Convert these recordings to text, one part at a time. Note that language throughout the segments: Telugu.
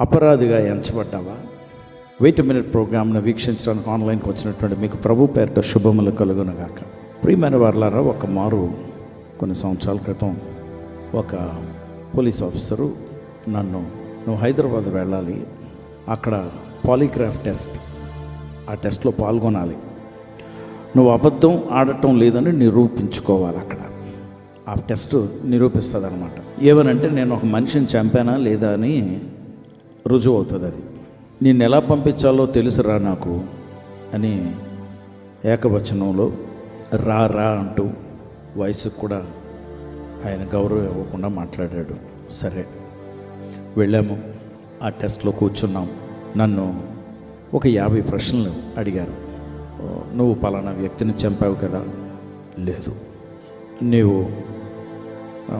అపరాధిగా ఎంచబడ్డావా? వెయిట్ మినిట్ ప్రోగ్రామ్ను వీక్షించడానికి ఆన్లైన్కి వచ్చినటువంటి మీకు ప్రభు పేరిట శుభములు కలుగునగాక. ప్రియమైన వారులారా ఒక మారు కొన్ని సంవత్సరాల క్రితం ఒక పోలీస్ ఆఫీసరు నన్ను నువ్వు హైదరాబాద్ వెళ్ళాలి అక్కడ పాలిగ్రాఫ్ టెస్ట్ ఆ టెస్ట్లో పాల్గొనాలి. నువ్వు అబద్ధం ఆడటం లేదని నిరూపించుకోవాలి అక్కడ. ఆ టెస్ట్ నిరూపిస్తుంది అనమాట ఏమనంటే నేను ఒక మనిషిని చంపానా లేదా అని రుజువు అవుతుంది అది నిన్ను ఎలా పంపించాలో తెలుసురా నాకు అని ఏకవచనంలో రా రా అంటూ వయసుకు కూడా ఆయన గౌరవం ఇవ్వకుండా మాట్లాడాడు. సరే వెళ్ళాము. ఆ టెస్ట్లో కూర్చున్నాం. నన్ను ఒక యాభై ప్రశ్నలు అడిగారు. నువ్వు పలానా వ్యక్తిని చంపావు కదా? లేదు. నీవు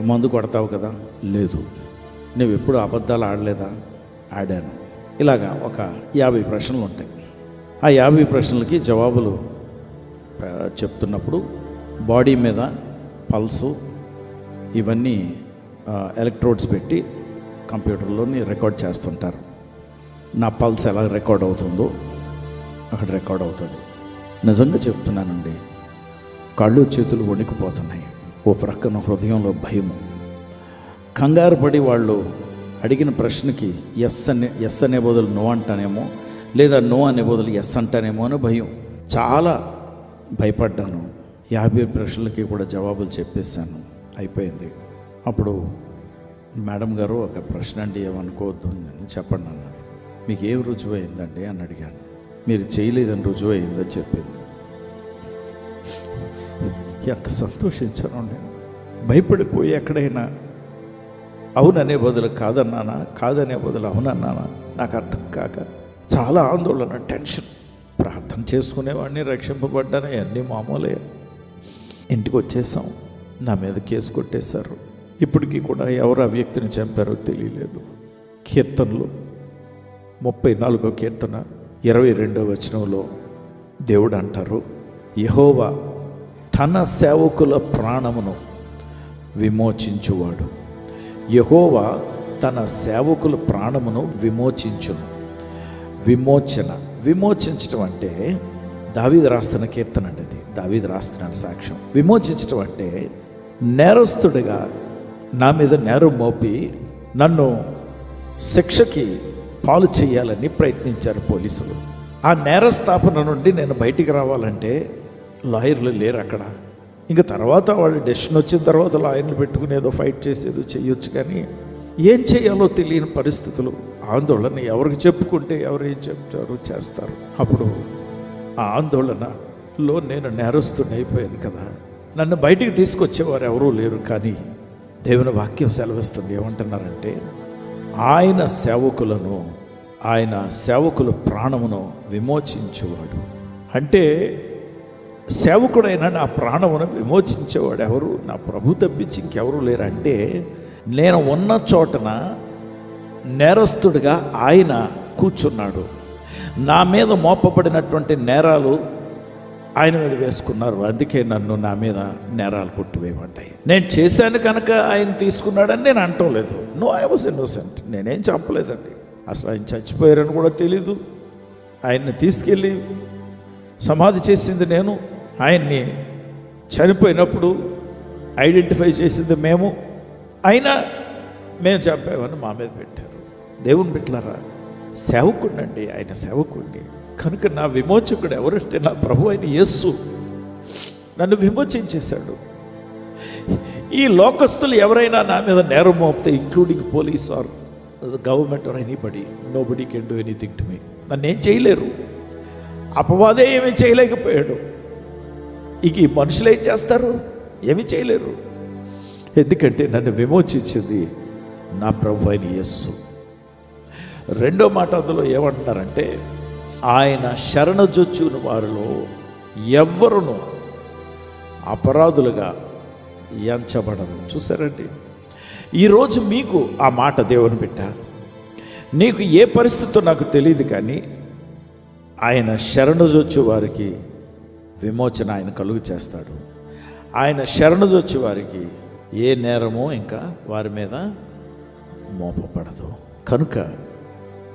మందు కొడతావు కదా? లేదు. నువ్వు ఎప్పుడు అబద్ధాలు ఆడలేదా? ఆడాను. ఇలాగా ఒక యాభై ప్రశ్నలు ఉంటాయి. ఆ యాభై ప్రశ్నలకి జవాబులు చెప్తున్నప్పుడు బాడీ మీద పల్సు ఇవన్నీ ఎలక్ట్రోడ్స్ పెట్టి కంప్యూటర్లోని రికార్డ్ చేస్తుంటారు. నా పల్స్ ఎలా రికార్డ్ అవుతుందో అక్కడ రికార్డ్ అవుతుంది. నిజంగా చెప్తున్నానండి కళ్ళు చేతులు వణికిపోతున్నాయి. ఓ ప్రక్కన హృదయంలో భయము. కంగారు పడి వాళ్ళు అడిగిన ప్రశ్నకి ఎస్ అనే ఎస్ అనే బదులు నో అంటానేమో లేదా నో అనే బదులు ఎస్ అంటానేమో అని భయం. చాలా భయపడ్డాను. యాభై ప్రశ్నలకి కూడా జవాబులు చెప్పేశాను. అయిపోయింది. అప్పుడు మేడం గారు ఒక ప్రశ్న అండి ఏమనుకోవద్దు అని చెప్పండి అన్నారు. మీకు ఏం రుజువు అయిందండి అని అడిగాను. మీరు చేయలేదని రుజువు అయిందని చెప్పింది. ఎంత సంతోషించాను నేను. భయపడిపోయి ఎక్కడైనా అవుననే బదులు కాదన్నానా? కాదనే బదులు అవునన్నానా? నాకు అర్థం కాక చాలా ఆందోళన టెన్షన్. ప్రార్థన చేసుకునేవాడిని రక్షింపబడ్డాను అన్నీ మామూలే. ఇంటికి వచ్చేసాం. నా మీద కేసు కొట్టేశారు. ఇప్పటికీ కూడా ఎవరు ఆ వ్యక్తిని చంపారో తెలియలేదు. కీర్తనలు ముప్పై నాలుగో కీర్తన ఇరవై రెండో వచనంలో దేవుడు అంటారు యహోవా తన సేవకుల ప్రాణమును విమోచించువాడు. యహోవా తన సేవకుల ప్రాణమును విమోచించును. విమోచన. విమోచించటం అంటే దావీది రాస్తున్న కీర్తన అండి అది. దావీది రాస్తున్నాడు సాక్ష్యం. విమోచించటం అంటే నేరస్తుడిగా నా మీద నేరం మోపి నన్ను శిక్షకి పాలు చేయాలని ప్రయత్నించారు పోలీసులు. ఆ నేరస్థాపన నుండి నేను బయటికి రావాలంటే లాయర్లు లేరు అక్కడ. ఇంకా తర్వాత వాళ్ళు డెసిషన్ వచ్చిన తర్వాత లాయర్లు పెట్టుకుని ఏదో ఫైట్ చేసేదో చేయొచ్చు కానీ ఏం చేయాలో తెలియని పరిస్థితులు. ఆందోళన ఎవరికి చెప్పుకుంటే ఎవరు ఏం చెప్తారు చేస్తారు. అప్పుడు ఆ ఆందోళనలో నేను నేరస్తుని అయిపోయాను కదా. నన్ను బయటికి తీసుకొచ్చేవారు ఎవరూ లేరు కానీ దేవుని వాక్యం సెలవిస్తుంది ఏమంటున్నారంటే ఆయన సేవకులను ఆయన సేవకుల ప్రాణమును విమోచించేవాడు. అంటే సేవకుడైన నా ప్రాణమును విమోచించేవాడు ఎవరు? నా ప్రభు తప్పించి ఇంకెవరు లేరంటే నేను ఉన్న చోటన నేరస్తుడిగా ఆయన కూర్చున్నాడు. నా మీద మోపబడినటువంటి నేరాలు ఆయన మీద వేసుకున్నారు. అందుకే నన్ను నా మీద నేరాలు కొట్టివేయబడ్డాయి. నేను చేశాను కనుక ఆయన తీసుకున్నాడని నేను అంటం లేదు. నో ఐ వాజ్ ఇన్నోసెంట్ నేనేం చెప్పలేదండి. అసలు ఆయన చచ్చిపోయారని కూడా తెలీదు. ఆయన్ని తీసుకెళ్ళి సమాధి చేసింది నేను. ఆయన్ని చనిపోయినప్పుడు ఐడెంటిఫై చేసింది మేము. అయినా మేము చంపామని మా మీద పెట్టారు. దేవుని బిట్లారా సేవకుండండి ఆయన సేవకుడిని. కనుక నా విమోచకుడు ఎవరంటే నా ప్రభు అయిన యేస్సు నన్ను విమోచించేశాడు. ఈ లోకస్తులు ఎవరైనా నా మీద నేరం మోపితే including police or government or anybody nobody can do anything to me నన్ను ఏం చేయలేరు. అపవాదే ఏమీ చేయలేకపోయాడు. ఇక ఈ మనుషులు ఏం చేస్తారు? ఏమి చేయలేరు. ఎందుకంటే నన్ను విమోచించింది నా ప్రభు అయిన యస్సు రెండో మాట అందులో ఏమంటున్నారంటే ఆయన శరణజొచ్చుని వారిలో ఎవ్వరును అపరాధులుగా ఎంచబడరు. చూసారండి ఈరోజు మీకు ఆ మాట దేవుని బిడ్డ. నీకు ఏ పరిస్థితో నాకు తెలియదు కానీ ఆయన శరణుజొచ్చు వారికి విమోచన ఆయన కలుగు చేస్తాడు. ఆయన శరణుదొచ్చి వారికి ఏ నేరమో ఇంకా వారి మీద మోపబడదు. కనుక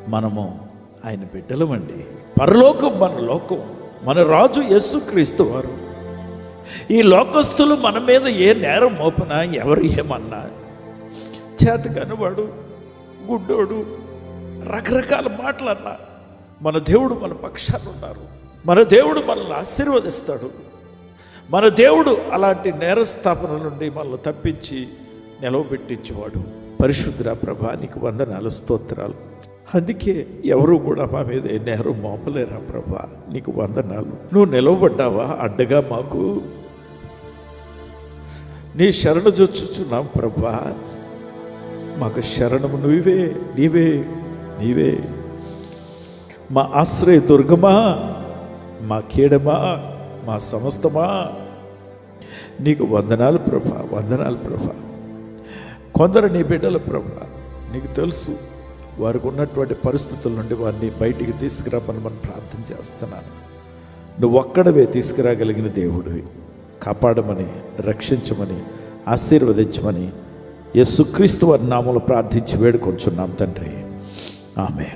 మనము ఆయన బిడ్డలమండి పరలోకం మన లోకం మన రాజు యేసుక్రీస్తు వారు. ఈ లోకస్తులు మన మీద ఏ నేరం మోపినా ఎవరు ఏమన్నా చేతకనివాడు గుడ్డోడు రకరకాల మాటలు అన్నా మన దేవుడు మన పక్షాలు ఉన్నారు. మన దేవుడు మనల్ని ఆశీర్వదిస్తాడు. మన దేవుడు అలాంటి నేరస్థాపన నుండి మనల్ని తప్పించి నిలవబెట్టించేవాడు పరిశుద్ర ప్రభానికి వందనాలు స్తోత్రాలు. అందుకే ఎవరు కూడా మా మీద నేరం మోపలేరా ప్రభా నీకు వందనాలు. నువ్వు నిలవబడ్డావా అడ్డగా మాకు? నీ శరణు చొచ్చుచున్నాం ప్రభా. మాకు శరణము నువ్వే నీవే నీవే. మా ఆశ్రయ దుర్గమా మా కీడమా మా సమస్తమా? నీకు వందనాలు ప్రభా వందనాలు ప్రభా. కొందరు నీ బిడ్డల ప్రభా నీకు తెలుసు వారికి ఉన్నటువంటి పరిస్థితుల నుండి వారిని బయటికి తీసుకురామని మనం ప్రార్థన చేస్తున్నాను. నువ్వు ఒక్కడవే తీసుకురాగలిగిన దేవుడివి. కాపాడమని రక్షించమని ఆశీర్వదించమని యేసుక్రీస్తు వారి నామలు ప్రార్థించి వేడుకొంచున్నాం తండ్రి. ఆమె